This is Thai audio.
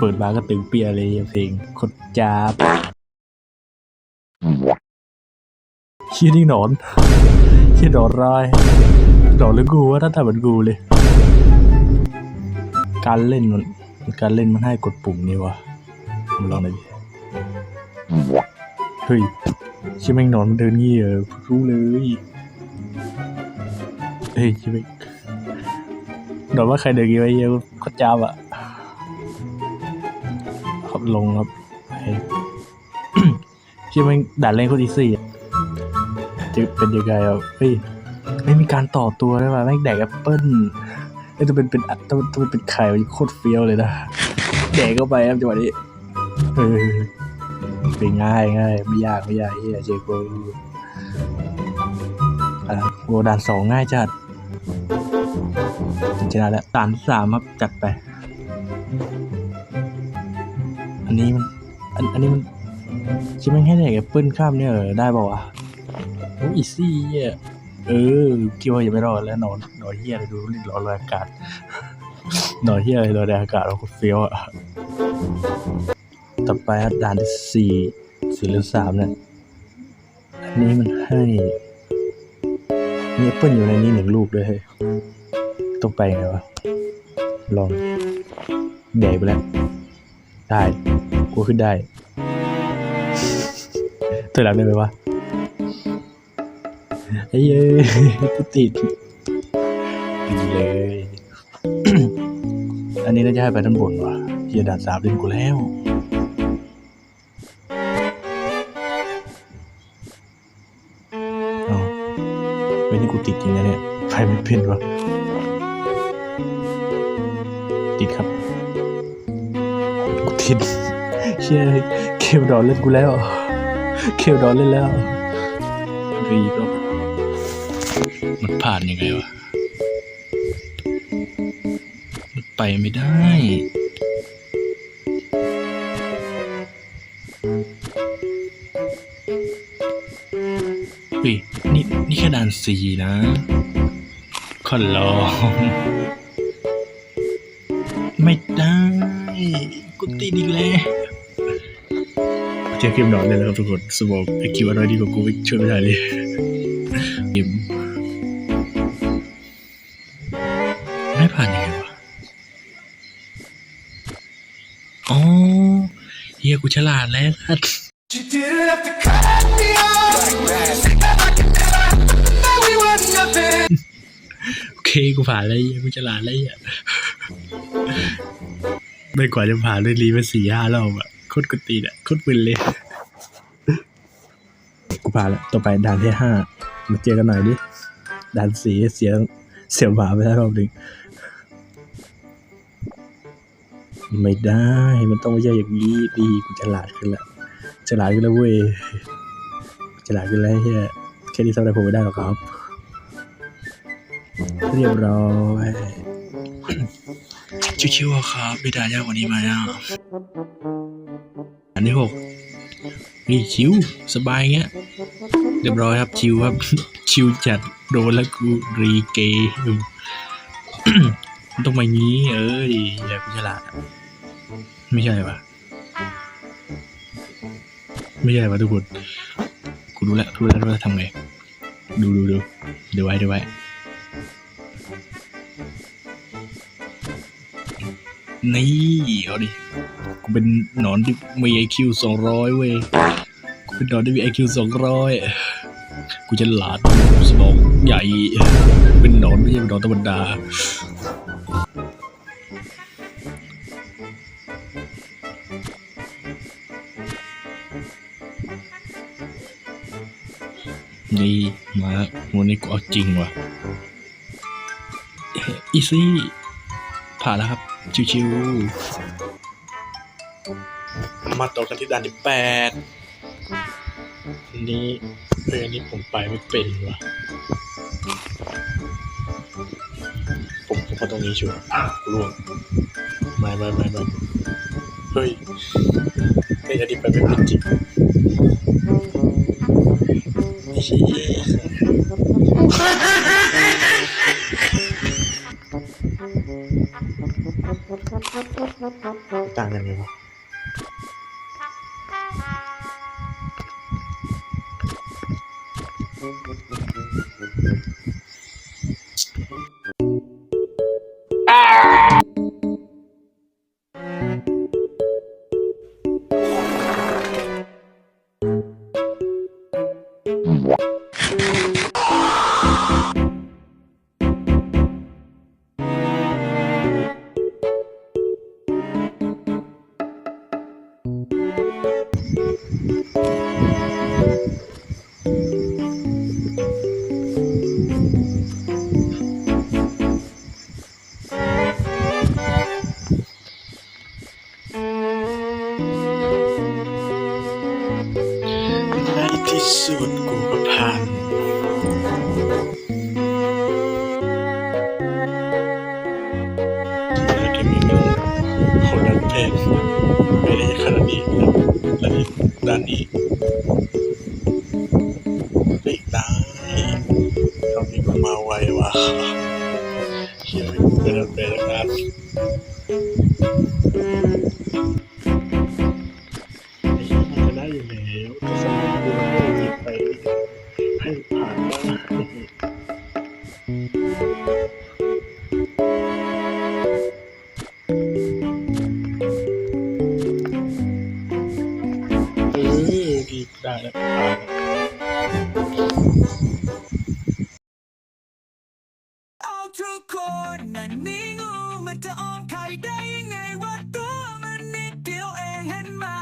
เปิดมาก็ตึงเปียเลยเพลงคดจาบเชี่ยนี่หนอนเชี่ยหนอนร้ายหนอนหรือกูว่าถ้าทำเหมือนกูเลย การเล่นมันการเล่นมันให้กดปุ่มนี่วะผมลองหน่อยดิเฮ้ยเชี่ยแม่งหนอนมันเดินงี้เออรู้เลยเฮ้ยเชี่ยแม่งหนอนว่าใครเดินงี้ไว้เยอะก็จ้าบอะ ครับลงครับที่ม่งด่านเล่นโคตรอีซี่อะจะเป็นยังไงอะเฮ้ยไม่มีการต่อตัวได้ป่ะแม่งแดกแอปเปิ้ลเอ้ต้องเป็นเป็นต้องต้องเป็นไข่โคตรเฟี้ยวเลยนะแดกเข้าไปครับจังหวะนี้เออเป็นง่ายง่ายไม่ยากไม่ยากเฮียเจโกอะโวด่านสองง่ายจัดชนะแล้วด่านสามครับจัดไป อันนี้มัน อันอันนี้มันชิมันให้แดกแอปเปิ้ลข้ามเนี่ยเออได้ป่าวะโอ้อีซี่เฮียเออคิดว่ายังไม่รอดแล้วนอนนอนเฮียเลยดูนี่รอลอยอากาศน่อยที่อะไรอยในอากาศเราเฟี้ยวอะต่อไปด่านที่สี่สี่หรือสามเนี่ยอันนี้มันให้มีแอปเปิลอยู่ในนี้หนึ่งลูกด้วยเฮ้ยต้องไปไงวะลองแดกไปแล้ว ได้กูขึ้นได้เธอหลังได้ไหมวะไอ้เย้ยกูติดดีเลย อันนี้น่าจะให้ไปด้านบนว่ะเฮียด่านสามเล่นกูแล้วเอาเว้ยนี่กูติดจริงนะเนี่ย ไปไม่เป็นวะติดครับ คิดเชี่ยเคลดอนเล่นกูแล้ว เคลดอนเล่นแล้วรีก็มันผ่านยังไงวะ มันไปไม่ได้เฮ้ย นี่ นี่แค่ด่านสี่นะขอลอง ไม่ได้ กูติดอีกแล้วเจอเกมนอนเลยนะครับทุกคนสมองไอคิวอะไรดีกว่ากูไม่ช่วยไม่ได้เลยเกมไม่ผ่านยังไงวะอ๋อเฮียกูฉลาดแล้ว You didn't have to cut me off. Like that. We were nothing. โอเคกูผ่านแล้วเหี้ยกูฉลาดแล้วเหี้ย ไม่กว่าจะผ่านเลยรีมาสี่ห้ารอบอะโคตรกตีนอะโคตรมึนเลย กูผ่านแล้วต่อไปด่านที่ห้ามาเจอกันหน่อยดิด่านสีเสียงเสียวหมาไปแล้วรอบหนึ่งไม่ได้มันต้องไม่ใช่อย่างนี้ดีกูฉลาดขึ้นแล้วฉลาดขึ้นแล้วเว้ยฉลาดขึ้นแล้วเฮียแค่นี้ทำอะไรผมไม่ได้หรอกครับ เรียบร้อย ชิวๆครับไม่ได้ยากกว่านี้ไหมอะอันที่หกนี่ชิวสบายเงี้ยเรียบร้อยครับชิวครับ ชิวจัดโดนแล้วกูรีเกย์มันต้องมางี้ เออดิอย่ากูฉลาดไม่ใช่ปะไม่ใช่ปะทุกคนกูรู้แล้วรู้แล้วรู้แล้วทำไงดูดูดูดูไว้ดูไว้ นี่เอาดิ กูเป็นหนอนที่มีไอคิวสองร้อยเว้ย กูเป็นหนอนที่มีไอคิวสองร้อยกูจะหลาดสมองใหญ่ เป็นหนอนไม่ใช่เป็นหนอนธรรมดานี่มาวันนี้กูเอาจริงว่ะ อีซี่ ผ่านแล้วครับ ชิวๆมาต่อกันที่ด่านที่แปดอันนี้เรื่องนี้ผมไปไม่เป็นว่ะผมผมพอตรงนี้ชัวร์กูร่วงไม่ไม่ไม่ไม่เฮ้ยไอ้อันนี้ไปไม่เป็นจริงเหี้ย ต่างกันไงวะ วันนี้ติดได้คำนี้ก็มาไววะเขียนไปดูกันไปนะครับไอ้ที่มันจะได้อยู่แล้วจะสมัยดูไปให้ ออดีได้แล้วอาทุนานนี่งูมันจะออนไข่ได้ยังไงว่าตัวมันนิดเดียวเองเห็นมา